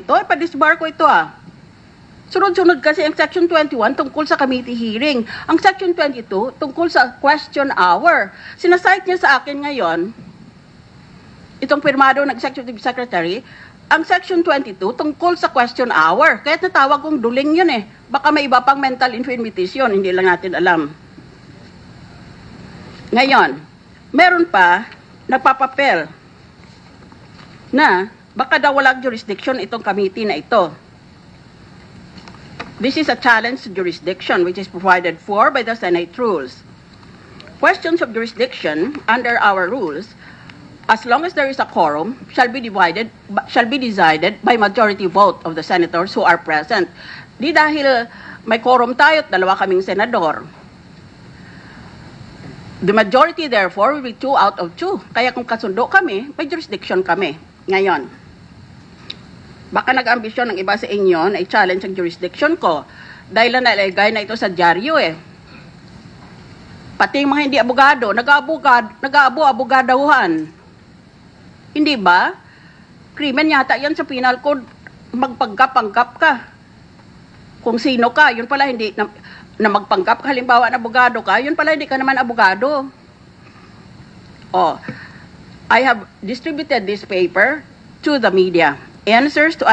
ito, ipadisbar ko ito ah. Sunod-sunod kasi ang Section 21 tungkol sa committee hearing. Ang Section 22 tungkol sa question hour. Sinasite niya sa akin ngayon, itong pirmado ng Executive Secretary, ang Section 22 tungkol sa question hour. Kaya natawag kong duling yun eh. Baka may iba pang mental infirmities yun, hindi lang natin alam. Ngayon, meron pa nagpapapel na baka daw walang jurisdiction itong committee na ito. This is a challenge to jurisdiction which is provided for by the Senate rules. Questions of jurisdiction under our rules, as long as there is a quorum, shall be divided shall be decided by majority vote of the senators who are present. Di dahil may quorum tayo at dalawa kaming senador. The majority therefore will be two out of two. Kaya kung kasundo kami, may jurisdiction kami. Ngayon, baka nag-ambisyon ng iba sa inyo na i-challenge ang jurisdiction ko dahil na nalagay na ito sa dyaryo eh. Pati yung mga hindi abogado, nag-abogad, nag-abo-abogadohan. Hindi ba? Krimen yata yan sa penal code, magpanggap-panggap ka. Kung sino ka, yun pala hindi, na, na magpanggap ka, halimbawa na abogado ka, yun pala hindi ka naman abogado. Oh, I have distributed this paper to the media. Answers to